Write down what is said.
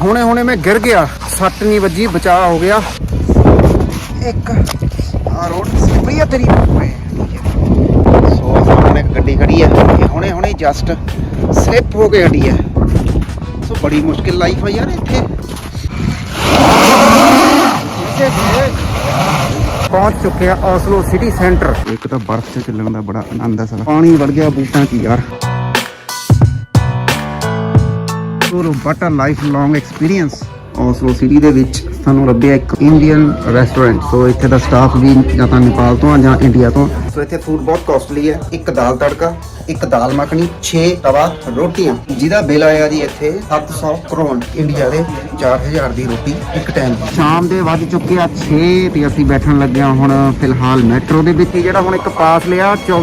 ਹੁਣੇ ਹੁਣੇ ਮੈਂ ਗਿਰ ਗਿਆ। ਸੱਟ ਨਹੀਂ ਵੱਜੀ ਬਚਾਅ ਹੋ ਗਿਆ। ਇੱਕ ਆ ਰੋਡ ਸਪਰੀ ਆ ਤੇਰੀ ਸੋ ਸਾਹਮਣੇ ਗੱਡੀ ਖੜੀ ਹੈ। ਇਹ ਹੁਣੇ ਹੁਣੇ ਜਸਟ ਸਲਿੱਪ ਹੋ ਕੇ ਹਟੀ ਹੈ। ਸੋ ਬੜੀ ਮੁਸ਼ਕਿਲ ਲਾਈਫ ਆ ਯਾਰ ਇੱਥੇ। ਪਹੁੰਚ ਚੁੱਕੇ ਆ ਔਸਲੋ ਸਿਟੀ ਸੈਂਟਰ ਇੱਕ ਤਾਂ ਬਰਫ਼ 'ਚ ਚੱਲਣ ਦਾ ਬੜਾ ਆਨੰਦ ਹੈ ਸਾਲਾ। ਪਾਣੀ ਵੜ ਗਿਆ ਬੂਟਾਂ 'ਚ ਯਾਰ। So but a life long experience Oslo city ਦੇ ਵਿੱਚ ਸਾਨੂੰ ਲੱਭਿਆ ਇੱਕ ਇੰਡੀਅਨ ਰੈਸਟੋਰੈਂਟ ਸੋ ਇੱਥੇ ਦਾ ਸਟਾਫ ਵੀ ਜਾਂ ਤਾਂ ਨੇਪਾਲ ਤੋਂ ਆ ਜਾਂ ਇੰਡੀਆ ਤੋਂ। ਸੋ ਇੱਥੇ ਫੂਡ ਬਹੁਤ ਕਾਸਟਲੀ ਹੈ। ਇੱਕ ਦਾਲ ਤੜਕਾ, ਇੱਕ ਦਾਲ ਮੱਖਣੀ 6 ਤਵਾ ਰੋਟੀਆਂ। ਜਿਹਦਾ ਬਿੱਲ ਆਇਆ ਜੀ ਇੱਥੇ 700 ਕਰੋਨ ਇੰਡੀਆ ਦੇ 4000 ਦੀ ਰੋਟੀ ਇੱਕ ਟਾਈਮ ਸ਼ਾਮ ਦੇ ਵੱਜ ਚੁੱਕੇ ਆ 6 ਤੇ ਅਸੀਂ ਬੈਠਣ ਲੱਗੇ ਹਾਂ ਹੁਣ, ਫਿਲਹਾਲ ਮੈਟਰੋ ਦੇ ਵਿੱਚ ਜਿਹੜਾ ਹੁਣ ਇੱਕ ਪਾਸ ਲਿਆ 24